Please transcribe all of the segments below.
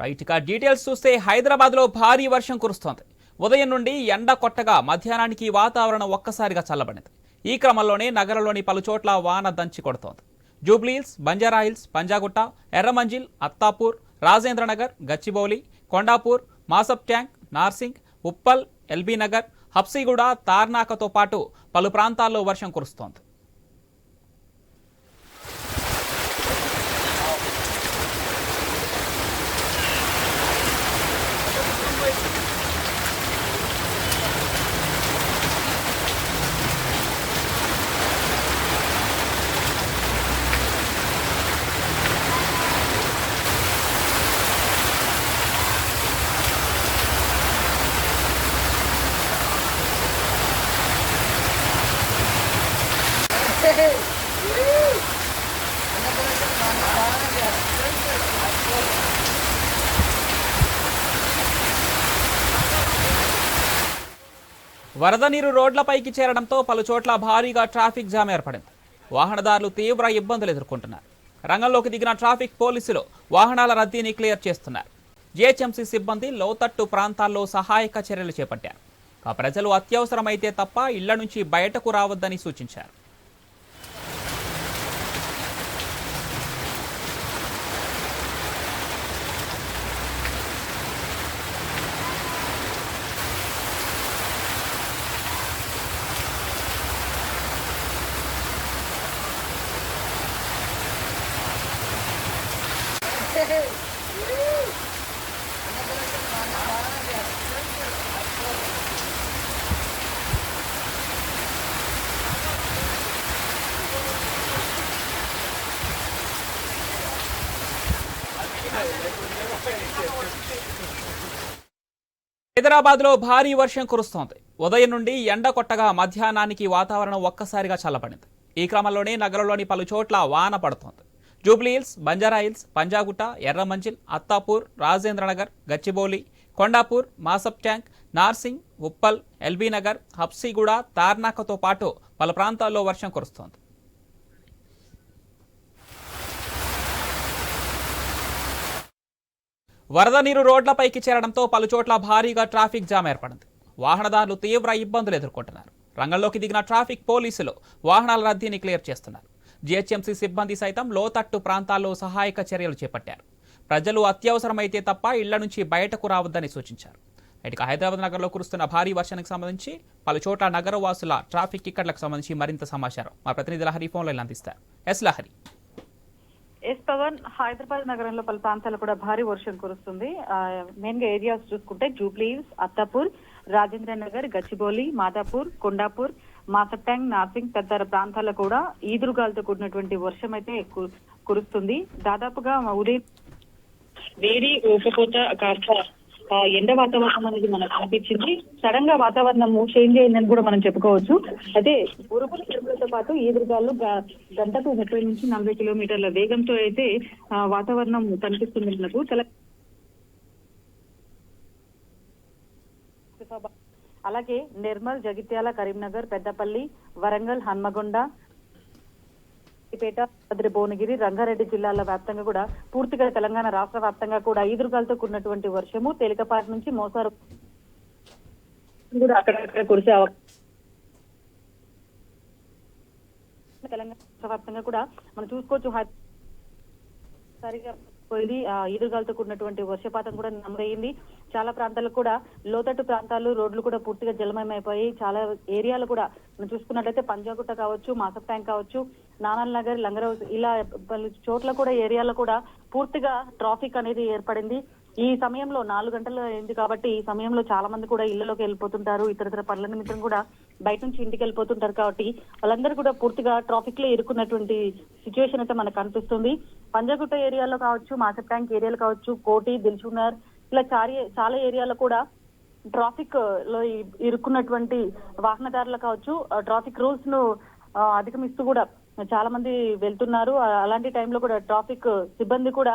Right ఇక details చూస్తే హైదరాబాద్లో భారీ వర్షం కురుస్తోంది. ఉదయం నుండి ఎండ కొట్టగా మధ్యాహ్నానికి వాతావరణం ఒక్కసారిగా చల్లబడింది. ఈ క్రమంలోనే నగరంలోని పలు చోట్ల వాన దంచి కొడుతోంది. జూబ్లీహిల్స్ బంజారాహిల్స్ పంజాగుట్ట ఎర్రమంజిల్ అత్తాపూర్ రాజేంద్రనగర్ గచ్చిబౌలి కొండాపూర్ మాసప్ ట్యాంక్ నార్సింగ్ ఉప్పల్ ఎల్బీనగర్ హబ్సిగూడ తార్నాకతో పాటు పలు ప్రాంతాల్లో వర్షం కురుస్తోంది. వరద నీరు రోడ్లపైకి చేరడంతో పలు చోట్ల భారీగా ట్రాఫిక్ జామ్ ఏర్పడింది. వాహనదారులు తీవ్ర ఇబ్బందులు ఎదుర్కొంటున్నారు. రంగంలోకి దిగిన ట్రాఫిక్ పోలీసులు వాహనాల రద్దీని క్లియర్ చేస్తున్నారు. జిహెచ్ఎంసీ సిబ్బంది లోతట్టు ప్రాంతాల్లో సహాయక చర్యలు చేపట్టారు. ప్రజలు అత్యవసరమైతే తప్ప ఇళ్ళ నుంచి బయటకు రావద్దని సూచించారు. హైదరాబాద్లో భారీ వర్షం కురుస్తోంది. ఉదయం నుండి ఎండ కొట్టగా మధ్యాహ్నానికి వాతావరణం ఒక్కసారిగా చల్లబడింది. ఈ క్రమంలోనే నగరంలోని పలు చోట్ల వాన పడుతోంది. జూబ్లీహిల్స్ బంజారాహిల్స్ పంజాగుట్ట ఎర్రమంచిల్ అత్తాపూర్ రాజేంద్రనగర్ గచ్చిబౌలి కొండాపూర్ మాసప్ ట్యాంక్ నార్సింగ్ ఉప్పల్ ఎల్బీ నగర్ తార్నాకతో పాటు పలు ప్రాంతాల్లో వర్షం కురుస్తోంది. వరద నీరు రోడ్లపైకి చేరడంతో పలు చోట్ల భారీగా ట్రాఫిక్ జామ్ ఏర్పడింది. వాహనదారులు తీవ్ర ఇబ్బందులు ఎదుర్కొంటున్నారు. రంగంలోకి దిగిన ట్రాఫిక్ పోలీసులు వాహనాల రద్దీని క్లియర్ చేస్తున్నారు. జీహెచ్ఎంసీ సిబ్బంది సైతం లోతట్టు ప్రాంతాల్లో సహాయక చర్యలు చేపట్టారు. ప్రజలు అత్యవసరమైతే తప్ప ఇళ్ళ నుంచి బయటకు రావద్దని సూచించారు. ఇటుక హైదరాబాద్ నగరంలో కురుస్తున్న భారీ వర్షానికి సంబంధించి పలు చోట్ల నగరవాసుల ట్రాఫిక్ ఇక్కట్లకు సంబంధించి మరింత సమాచారం. మా ప్రతినిధి లహరి ఫోన్లో అందిస్తారు. ఎస్ లహరి. ఎస్ పవన్ హైదరాబాద్ నగరంలో పలు ప్రాంతాల్లో కూడా భారీ వర్షం కురుస్తుంది. మెయిన్గా ఏరియాస్ చూసుకుంటే జూబ్లీస్ అత్తాపూర్ రాజేంద్ర నగర్ గచ్చిబౌలి మాదాపూర్ కొండాపూర్ మాసట్యాంగ్ నార్సింగ్ తదితర ప్రాంతాల్లో కూడా ఈదురుగాలతో కూడినటువంటి వర్షం అయితే కురుస్తుంది. దాదాపుగా ఉదయం వేడి ఊపపోత కాస్త ఎండ వాతావరణం అనేది మనకు కనిపించింది. సడన్గా వాతావరణం చేంజ్ అయిందని కూడా మనం చెప్పుకోవచ్చు. అయితే ఉరుపుల చెరువులతో పాటు ఈదురుగాలు గంటకు ముప్పై నుంచి నలభై కిలోమీటర్ల వేగంతో అయితే వాతావరణం కనిపిస్తుంది. మనకు తెలంగాణ అలాగే నిర్మల్ జగిత్యాల కరీంనగర్ పెద్దపల్లి వరంగల్ హన్మగొండ పేట భద్ర భువనగిరి రంగారెడ్డి జిల్లాల వ్యాప్తంగా కూడా పూర్తిగా తెలంగాణ రాష్ట్ర వ్యాప్తంగా కూడా ఈదురుగాలతో కూడినటువంటి వర్షము తేలికపాటి నుంచి మోసారు కూడా అక్కడక్కడ కురిసే అవకాశం తెలంగాణ రాష్ట్ర వ్యాప్తంగా కూడా మనం చూసుకోవచ్చు. సరిగా పోయింది. ఆ, ఈదురుగాలతో కూడినటువంటి వర్షపాతం కూడా నమోదయ్యింది. చాలా ప్రాంతాలకు కూడా లోతట్టు ప్రాంతాలు రోడ్లు కూడా పూర్తిగా జలమయమైపోయి చాలా ఏరియాలు కూడా మనం చూసుకున్నట్లయితే పంజాగుట్ట కావచ్చు మాసప్ ట్యాంక్ కావచ్చు నానల్ నగర్ లంగరౌస్ ఇలా పలు చోట్ల కూడా ఏరియాలో కూడా పూర్తిగా ట్రాఫిక్ అనేది ఏర్పడింది. ఈ సమయంలో నాలుగు గంటలు అయింది కాబట్టి ఈ సమయంలో చాలా మంది కూడా ఇళ్ళలోకి వెళ్ళిపోతుంటారు. ఇతర పనుల నిమిత్తం కూడా బయట నుంచి ఇంటికి వెళ్ళిపోతుంటారు కాబట్టి వాళ్ళందరూ కూడా పూర్తిగా ట్రాఫిక్లో ఇరుక్కున్నటువంటి సిచ్యువేషన్ అయితే మనకు కనిపిస్తుంది. పంజాగుట్ట ఏరియాలో కావచ్చు మాసప్ ట్యాంక్ ఏరియాలో కావచ్చు కోటి దిల్చునర్ ఇలా చాలా చాలా ఏరియాలో కూడా ట్రాఫిక్లో ఇరుక్కున్నటువంటి వాహనదారులు కావచ్చు ఆ ట్రాఫిక్ రూల్స్ను అధిగమిస్తూ కూడా చాలా మంది వెళ్తున్నారు. అలాంటి టైంలో కూడా ట్రాఫిక్ సిబ్బంది కూడా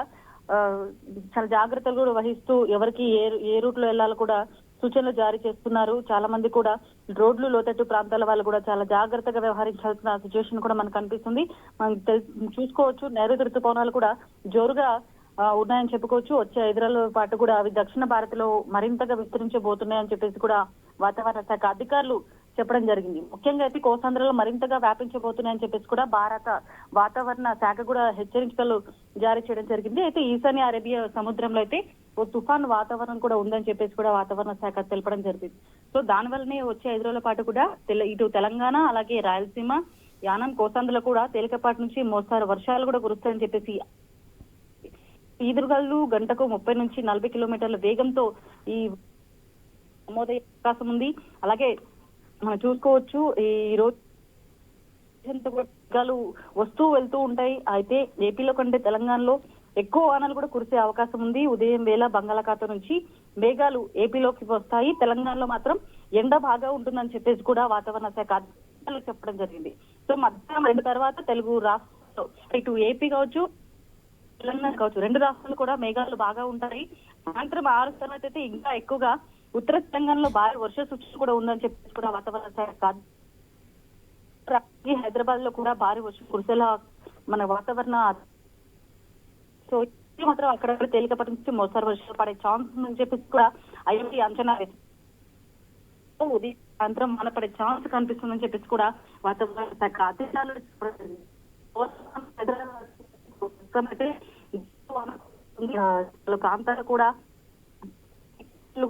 చాలా జాగ్రత్తలు కూడా వహిస్తూ ఎవరికి ఏ ఏ రూట్లో వెళ్ళాలో కూడా సూచనలు జారీ చేస్తున్నారు. చాలా మంది కూడా రోడ్లు లోతట్టు ప్రాంతాల వాళ్ళు కూడా చాలా జాగ్రత్తగా వ్యవహరించాల్సిన సిచ్యువేషన్ కూడా మనకు కనిపిస్తుంది. మనం చూసుకోవచ్చు. నైరుతి ఋతుపవనాలు కూడా జోరుగా ఆ, ఉన్నాయని చెప్పుకోవచ్చు. వచ్చే ఐదు పాటు కూడా అవి దక్షిణ భారత్లో మరింతగా విస్తరించబోతున్నాయని చెప్పేసి కూడా వాతావరణ శాఖ అధికారులు చెప్పడం జరిగింది. ముఖ్యంగా అయితే కోస్తాంధ్రలో మరింతగా వ్యాపించబోతున్నాయని చెప్పేసి కూడా భారత వాతావరణ శాఖ కూడా హెచ్చరికలు జారీ చేయడం జరిగింది. అయితే ఈశాన్య అరేబియా సముద్రంలో అయితే ఓ తుఫాన్ వాతావరణం కూడా ఉందని చెప్పేసి కూడా వాతావరణ శాఖ తెలపడం జరిగింది. సో దాని వల్లనే వచ్చే ఐదు రోజుల పాటు కూడా తెల- ఇటు తెలంగాణ అలాగే రాయలసీమ యానం కోసాంధ్రలో కూడా తేలికపాటి నుంచి మోస్తారు. వర్షాలు కూడా కురుస్తాయని చెప్పేసి ఈదురుగాలు గంటకు ముప్పై నుంచి నలభై కిలోమీటర్ల వేగంతో ఈ నమోదయ్యే అవకాశం ఉంది. అలాగే మనం చూసుకోవచ్చు. ఈ రోజు వస్తూ వెళ్తూ ఉంటాయి అయితే ఏపీలో కంటే తెలంగాణలో ఎక్కువ వానలు కూడా కురిసే అవకాశం ఉంది. ఉదయం వేళ బంగాళాఖాతం నుంచి మేఘాలు ఏపీలోకి వస్తాయి. తెలంగాణలో మాత్రం ఎండ బాగా ఉంటుందని చెప్పేసి కూడా వాతావరణ శాఖ అధికారులు చెప్పడం జరిగింది. సో మధ్యాహ్నం రెండు తర్వాత తెలుగు రాష్ట్రాల్లో ఇటు ఏపీ కావచ్చు తెలంగాణ కావచ్చు రెండు రాష్ట్రాలు కూడా మేఘాలు బాగా ఉంటాయి. సాయంత్రం ఆరు తర్వాత అయితే ఇంకా ఎక్కువగా ఉత్తర తెలంగాణలో భారీ వర్ష సూచన కూడా ఉందని చెప్పేసి కూడా వాతావరణ శాఖ రాత్రి హైదరాబాద్లో కూడా భారీ వర్షం కురిసేలా మన వాతావరణ సో ఇది మాత్రం అక్కడక్కడ తేలికపాటి నుంచి మోస్తారు వర్షాలు పడే ఛాన్స్ అని చెప్పేసి కూడా ఐఎండీ అంచనా వేసింది. ఉదయం సాయంత్రం మన పడే ఛాన్స్ కనిపిస్తుందని చెప్పేసి కూడా వాతావరణ శాఖ అధికారులు ప్రాంతాలు కూడా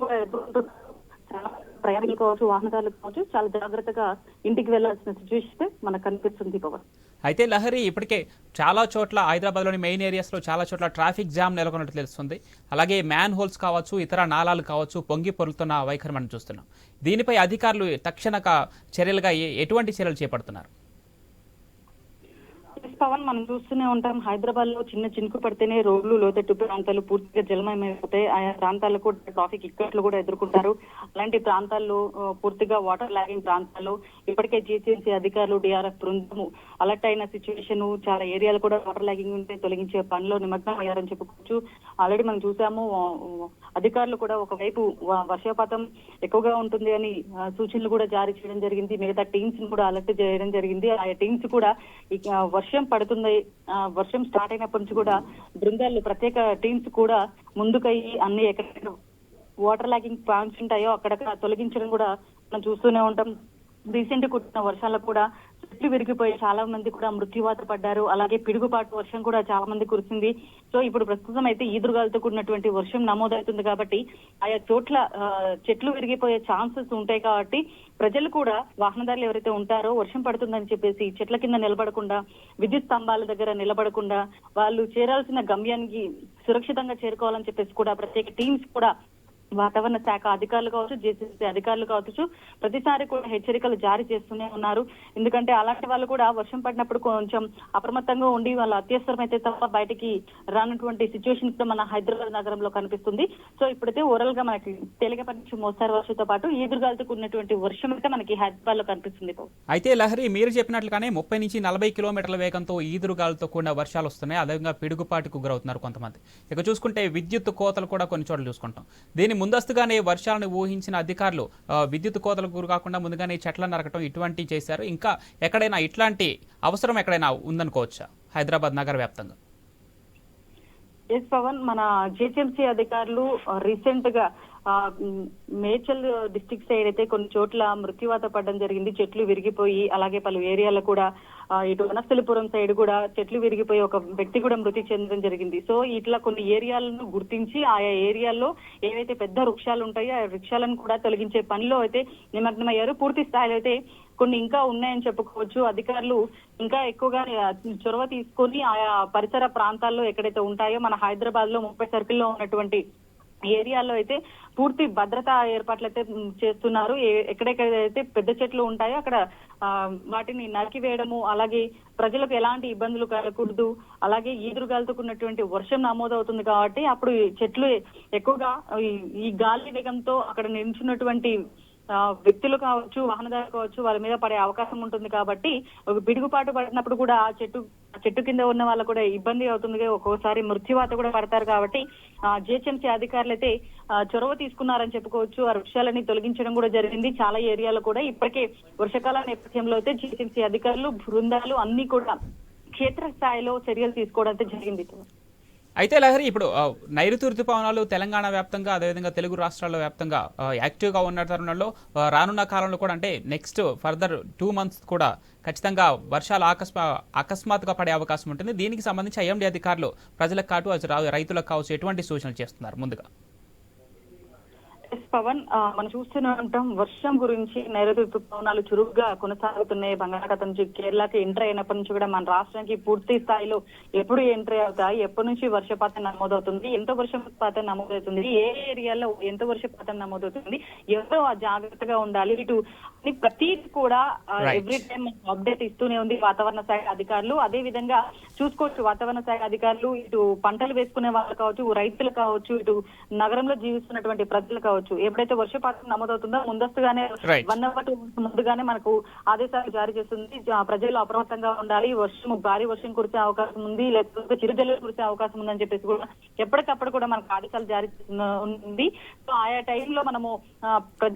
కూడా ఎదుర్కొంటున్నారు. చాలా ప్రయాణికులు కావచ్చు వాహనదారులు కావచ్చు చాలా జాగ్రత్తగా ఇంటికి వెళ్ళాల్సిన సిచ్యువేషన్ మనకు కనిపిస్తుంది పవన్ అయితే లహరి ఇప్పటికే చాలా చోట్ల హైదరాబాద్లోని మెయిన్ ఏరియాస్లో చాలా చోట్ల ట్రాఫిక్ జామ్ నెలకొన్నట్టు తెలుస్తుంది. అలాగే మ్యాన్ హోల్స్ కావచ్చు ఇతర నాలాలు కావచ్చు పొంగి పొరులుతున్న వైఖరి మనం చూస్తున్నాం. దీనిపై అధికారులు తక్షణ చర్యలుగా ఎటువంటి చర్యలు చేపడుతున్నారు? పవన్ మనం చూస్తూనే ఉంటాం. హైదరాబాద్లో చిన్న చినుకు పడితేనే రోడ్లు లోతట్టు ప్రాంతాలు పూర్తిగా జలమయమైపోతాయి. ఆయా ప్రాంతాలకు ట్రాఫిక్ ఇక్కట్లు కూడా ఎదుర్కొంటారు. అలాంటి ప్రాంతాల్లో పూర్తిగా వాటర్ లాగింగ్ ప్రాంతాల్లో ఇప్పటికే జీహెచ్ఎంసీ అధికారులు డిఆర్ఎఫ్ బృందము అలర్ట్ అయిన సిచ్యువేషన్ చాలా ఏరియాలు కూడా వాటర్ లాగింగ్ ఉంటే తొలగించే పనిలో నిమగ్నం అయ్యారని చెప్పుకోవచ్చు. ఆల్రెడీ మనం చూసాము అధికారులు కూడా ఒకవైపు వర్షపాతం ఎక్కువగా ఉంటుంది అని సూచనలు కూడా జారీ చేయడం జరిగింది. మిగతా టీమ్స్ని కూడా అలర్ట్ చేయడం జరిగింది. ఆ టీమ్స్ కూడా వర్షం పడుతుంది. ఆ, వర్షం స్టార్ట్ అయినప్పటి నుంచి కూడా బృందాలు ప్రత్యేక టీమ్స్ కూడా ముందుకయ్యి అన్ని ఎక్కడ వాటర్ లాగింగ్ పాయింట్స్ ఉంటాయో అక్కడ తొలగించడం కూడా మనం చూస్తూనే ఉంటాం. రీసెంట్ కుట్టిన వర్షాలకు కూడా చెట్లు విరిగిపోయి చాలా మంది కూడా మృత్యువాత పడ్డారు. అలాగే పిడుగుపాటు వర్షం కూడా చాలా మంది కురిసింది. సో ఇప్పుడు ప్రస్తుతం అయితే ఈదురుగాలతో కూడినటువంటి వర్షం నమోదవుతుంది కాబట్టి ఆయా చోట్ల చెట్లు విరిగిపోయే ఛాన్సెస్ ఉంటాయి కాబట్టి ప్రజలు కూడా వాహనదారులు ఎవరైతే ఉంటారో వర్షం పడుతుందని చెప్పేసి చెట్ల కింద నిలబడకుండా విద్యుత్ స్తంభాల దగ్గర నిలబడకుండా వాళ్ళు చేరాల్సిన గమ్యానికి సురక్షితంగా చేరుకోవాలని చెప్పేసి కూడా ప్రత్యేక టీమ్స్ కూడా వాతావరణ శాఖ అధికారులు కావచ్చు జేసీసీ అధికారులు కావచ్చు ప్రతిసారి కూడా హెచ్చరికలు జారీ చేస్తూనే ఉన్నారు. ఎందుకంటే అలాంటి వాళ్ళు కూడా వర్షం పడినప్పుడు కొంచెం అప్రమత్తంగా ఉండి వాళ్ళ అత్యవసరమైతే తప్ప బయటికి రానటువంటి సిచ్యువేషన్ కూడా మన హైదరాబాద్ నగరంలో కనిపిస్తుంది. సో ఇప్పుడైతే ఓవరాల్గా మనకి తేలికపాటి నుంచి మోస్తారు వర్షంతో పాటు ఈదురుగాలతో కూడినటువంటి వర్షం అయితే మనకి హైదరాబాద్లో కనిపిస్తుంది. అయితే లహరి మీరు చెప్పినట్లుగానే ముప్పై నుంచి నలభై కిలోమీటర్ల వేగంతో ఈదురుగాలతో కూడిన వర్షాలు వస్తున్నాయి. అదేవిధంగా పిడుగుపాటుకు గురవుతున్నారు కొంతమంది. ఇక చూసుకుంటే విద్యుత్ కోతలు కూడా కొన్ని చోట్ల చూసుకుంటాం. దీని ముందస్తుగానే వర్షాలను ఊహించిన అధికారులు విద్యుత్ కోతలకు గురి కాకుండా ముందుగానే చెట్లను నరకటం ఇటువంటి చేశారు. ఇంకా ఎక్కడైనా ఇట్లాంటి అవసరం ఎక్కడైనా ఉందనుకోవచ్చా? హైదరాబాద్ నగర వ్యాప్తంగా. ఎస్ పవన్ మన జిహెచ్ఎంసీ అధికారులు రీసెంట్గా మేచల్ డిస్టిక్ సైడ్ అయితే కొన్ని చోట్ల మృత్యువాత పడడం జరిగింది. చెట్లు విరిగిపోయి అలాగే పలు ఏరియాలో కూడా ఇటు వనస్థలిపురం సైడ్ కూడా చెట్లు విరిగిపోయి ఒక వ్యక్తి కూడా మృతి చెందడం జరిగింది. సో ఇట్లా కొన్ని ఏరియాలను గుర్తించి ఆయా ఏరియాల్లో ఏవైతే పెద్ద వృక్షాలు ఉంటాయో ఆ వృక్షాలను కూడా తొలగించే పనిలో అయితే నిమగ్నమయ్యారు. పూర్తి స్థాయిలో అయితే కొన్ని ఇంకా ఉన్నాయని చెప్పుకోవచ్చు. అధికారులు ఇంకా ఎక్కువగా చొరవ తీసుకొని ఆయా పరిసర ప్రాంతాల్లో ఎక్కడైతే ఉంటాయో మన హైదరాబాద్లో ముప్పై సర్కిల్లో ఉన్నటువంటి ఏరియాలో అయితే పూర్తి భద్రతా ఏర్పాట్లు అయితే చేస్తున్నారు ఎక్కడెక్కడైతే పెద్ద చెట్లు ఉంటాయో అక్కడ ఆ, వాటిని నరికివేయడము అలాగే ప్రజలకు ఎలాంటి ఇబ్బందులు కలగకూడదు అలాగే ఈదురుగాలతో వర్షం వర్షం నమోదవుతుంది కాబట్టి అప్పుడు చెట్లు ఎక్కువగా ఈ- ఈ గాలి వేగంతో అక్కడ నిల్చున్నటువంటి వ్యక్తులు కావచ్చు వాహనదారులు కావచ్చు వాళ్ళ మీద పడే అవకాశం ఉంటుంది కాబట్టి ఒక పిడుగుపాటు పడినప్పుడు కూడా ఆ చెట్టు చెట్టు కింద ఉన్న వాళ్ళకు కూడా ఇబ్బంది అవుతుంది ఒక్కోసారి మృత్యువాత కూడా పడతారు కాబట్టి జిహెచ్ఎంసీ అధికారులు అయితే చొరవ తీసుకున్నారని చెప్పుకోవచ్చు. ఆ వృక్షాలని తొలగించడం కూడా జరిగింది. చాలా ఏరియాలో కూడా ఇప్పటికే వర్షాకాల నేపథ్యంలో అయితే జిహెచ్ఎంసీ అధికారులు బృందాలు అన్ని కూడా క్షేత్రస్థాయిలో చర్యలు తీసుకోవడం అయితే జరిగింది. అయితే లహరి ఇప్పుడు నైరుతి ఋతుపవనాలు తెలంగాణ వ్యాప్తంగా అదేవిధంగా తెలుగు రాష్ట్రాల వ్యాప్తంగా యాక్టివ్గా ఉన్న తరుణంలో రానున్న కాలంలో కూడా అంటే నెక్స్ట్ ఫర్దర్ టూ మంత్స్ కూడా ఖచ్చితంగా వర్షాలు ఆకస్మా అకస్మాత్తుగా పడే అవకాశం ఉంటుంది. దీనికి సంబంధించి ఐఎండీ అధికారులు ప్రజలకు కాటు రైతులకు కావచ్చు ఎటువంటి సూచనలు చేస్తున్నారు? ముందుగా. ఎస్ పవన్ మనం చూస్తూనే ఉంటాం వర్షం గురించి నైరుతి ఋతుపవనాలు చురుగ్గా కొనసాగుతున్నాయి బంగాళాఖాతం నుంచి కేరళకి ఎంటర్ అయినప్పటి నుంచి కూడా మన రాష్ట్రానికి పూర్తి స్థాయిలో ఎప్పుడు ఎంట్రీ అవుతాయి ఎప్పటి నుంచి వర్షపాతం నమోదవుతుంది ఎంత వర్షపాతం నమోదవుతుంది ఏ ఏరియాలో ఎంత వర్షపాతం నమోదవుతుంది ఎవరు ఆ జాగ్రత్తగా ఉండాలి ఇటు అని ప్రతిదీ కూడా. ఎవ్రీ టైం అప్డేట్ ఇస్తూనే ఉంది వాతావరణ శాఖ అధికారులు అదే విధంగా చూసుకోవచ్చు వాతావరణ శాఖ అధికారులు ఇటు పంటలు వేసుకునే వాళ్ళు కావచ్చు రైతులు కావచ్చు ఇటు నగరంలో జీవిస్తున్నటువంటి ప్రజలు కావచ్చు ఎప్పుడైతే వర్షపాతం నమోదవుతుందో ముందస్తుగానే. వన్ అవర్ టూ ముందుగానే మనకు ఆదేశాలు జారీ చేస్తుంది. ప్రజలు అప్రమత్తంగా ఉండాలి. వర్షం భారీ వర్షం కురిసే అవకాశం ఉంది. లేకపోతే చిరుజల్లు కురిసే అవకాశం ఉందని చెప్పేసి కూడా ఎప్పటికప్పుడు కూడా మనకు ఆదేశాలు జారీ ఉంది. సో ఆయా టైంలో మనము ప్రజలు